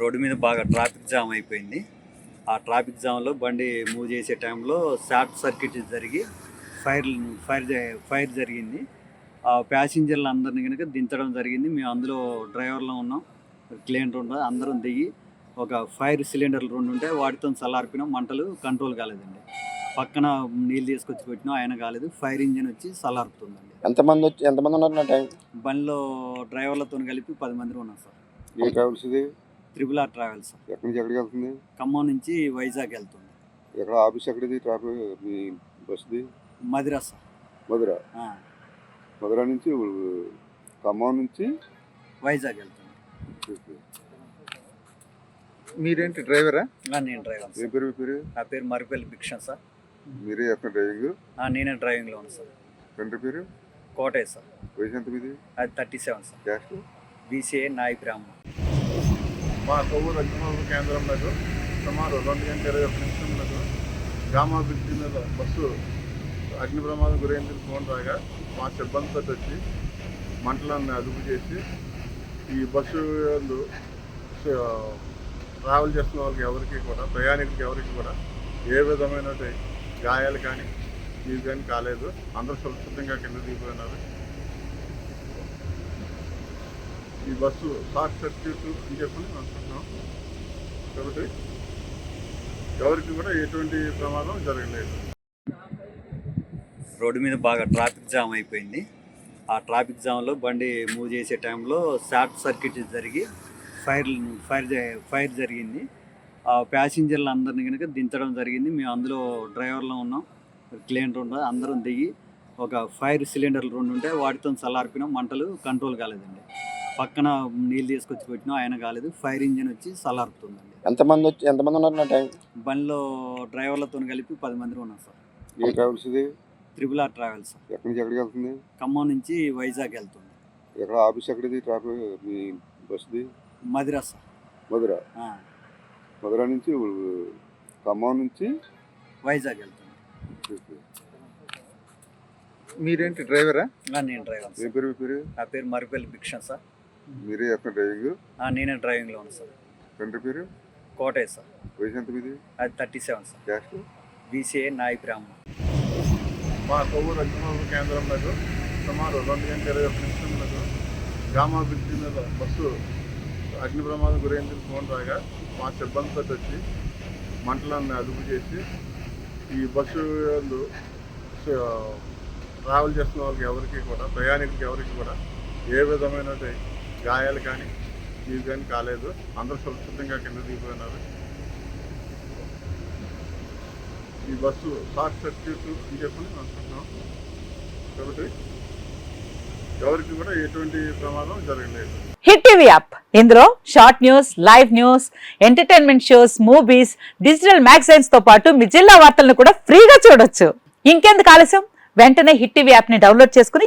Road మీద బాగా traffic jam అయిపోయింది. ఆ ట్రాఫిక్ జామ్లో బండి మూవ్ చేసే టైంలో షార్ట్ సర్క్యూట్ జరిగి ఫైర్ ఫైర్ ఫైర్ జరిగింది. ఆ ప్యాసింజర్లు అందరిని కనుక దించడం జరిగింది. మేము అందులో డ్రైవర్లో ఉన్నాం. క్లియంట్ ఉండదు అందరం దిగి ఒక ఫైర్ సిలిండర్లు రెండు ఉంటే వాటితో చల్లార్పినాం మంటలు కంట్రోల్ కాలేదండి. పక్కన నీళ్ళు తీసుకొచ్చి పెట్టినాం. ఆయన కాలేదు. ఫైర్ ఇంజిన్ వచ్చి చల్లారుతుందండి. ఎంతమంది వచ్చి ఎంతమంది ఉన్నారు నా టైం? బండిలో డ్రైవర్లతో కలిపి పది మంది ఉన్నాం సార్. ఏ ట్రావెల్స్ ఇది? Triple R travels. ఎక్కడి నుంచి ఎక్కడికి వెళ్తుంది ఖమ్మం నుంచి వైజాగ్ వెళ్తుంది. ఎక్కడ ఆఫీస్ ఎక్కడిది? ట్రాఫిక్ మీ బస్ది? మదిరా సార్ మధుర మధుర నుంచి ఖమ్మం నుంచి? వైజాగ్ వెళ్తుంది. మీరేంటి డ్రైవరా? నేను డ్రైవర్ ఏ పేరు పేరు? నా పేరు మరిపల్లి భిక్ష సార్. మీరే ఎక్కడ డ్రైవింగ్? నేనే డ్రైవింగ్లో ఉన్నాను సార్. తండ్రి పేరు? కోటయ్య సార్. వయసు ఎంత మీది అది thirty seven sir. Caste? BCA Nayi Brahmana మా కొవ్వూరు అగ్నిమాపక కేంద్రంలో సుమారు రెండు గంటల ఇరవై ఒక నిమిషంలో గ్రామాభివృద్ధి మీద బస్సు అగ్ని ప్రమాదం గురైంది ఫోన్ రాగా మా సిబ్బందితో వచ్చి మంటలను అదుపు చేసి ఈ బస్సు ట్రావెల్ చేస్తున్న వాళ్ళకి ఎవరికి కూడా ప్రయాణికులకి ఎవరికి కూడా ఏ విధమైన గాయాలు కానీ ఇవి కానీ కాలేదు. అందరూ సురక్షితంగా కింద దిగిపోయినారు. ఈ బస్సు షార్ట్ సర్క్యూట్ అని చెప్పని అనుకుంటున్నాం. కాబట్టి ఎవరికి కూడా ఎటువంటి ప్రమాదం జరగలేదు. రోడ్డు మీద బాగా ట్రాఫిక్ జామ్ అయిపోయింది. ఆ ట్రాఫిక్ జామ్లో బండి మూవ్ చేసే టైంలో షార్ట్ సర్క్యూట్ జరిగి ఫైర్ ఫైర్ ఫైర్ జరిగింది. ఆ ప్యాసింజర్లు అందరిని కనుక దించడం జరిగింది. మేము అందులో డ్రైవర్లో ఉన్నాం. క్లియంట్ ఉండదు అందరం దిగి ఒక ఫైర్ సిలిండర్లు రెండు ఉంటే వాటితో చల్లార్పినాం మంటలు కంట్రోల్ కాలేదండి. పక్కన నీళ్ళు తీసుకొచ్చి పెట్టినాం ఆయన కాలేదు. ఫైర్ ఇంజిన్ వచ్చి చల్లారుతుందండి ఎంతమంది వచ్చి ఎంతమంది ఉన్నారు నా టైం బండిలో డ్రైవర్లతో కలిపి పది మంది ఉన్నాం సార్. ఏ ట్రావెల్స్ ఇది? Triple R travels. ఎక్కడి నుంచి ఎక్కడికి వెళ్తుంది? ఖమ్మం నుంచి వైజాగ్ వెళ్తుంది. ఎక్కడ ఆఫీస్ ఎక్కడిది? ట్రాఫిక్ మీ బస్ది మదిరా సార్. మధుర? మధుర నుంచి ఖమ్మం నుంచి? వైజాగ్ వెళ్తుంది. మీరేంటి డ్రైవరా? నేను డ్రైవర్ ఏ సార్ పేరు మీ పేరు? నా పేరు మరిపల్లి భిక్ష సార్. మీరే ఎక్కడ డ్రైవింగ్? ఆ, నేనే డ్రైవింగ్లో ఉన్నాను సార్. తండ్రి పేరు? కోటయ్య సార్. వయసు ఎంత మీది? అది thirty seven sir. Caste BCA Nayi Brahmana మా కొవ్వూరు అగ్నిమాపక కేంద్రంలో సుమారు రెండు గంటల ఇరవై ఒక్క నిమిషంలో గామా బ్రిడ్జి మీద బస్సు అగ్ని ప్రమాదం గురైందని ఫోన్ రాగా మా సిబ్బందితో వచ్చి మంటలను అదుపు చేసి ఈ బస్సు ట్రావెల్ చేస్తున్న వాళ్ళకి ఎవరికి కూడా ప్రయాణికులకి ఎవరికి కూడా ఏ విధమైన గాయాలు కానీ ఇవి కానీ కాలేదు. అందరూ సురక్షితంగా కింద దిగిపోయినారు. ఈ బస్సు షార్ట్ సర్క్యూట్ అని చెప్పని అనుకుంటున్నాం కాబట్టి ఎవరికి కూడా ఎటువంటి ప్రమాదం జరగలేదు. Hit TV app. ఇందులో short news live news entertainment shows movies digital మ్యాగజైన్స్తో పాటు మీ జిల్లా వార్తలను కూడా ఫ్రీగా చూడొచ్చు. ఇంకెందుకు ఆలస్యం? వెంటనే హిట్ టీవీ యాప్ని డౌన్లోడ్ చేసుకుని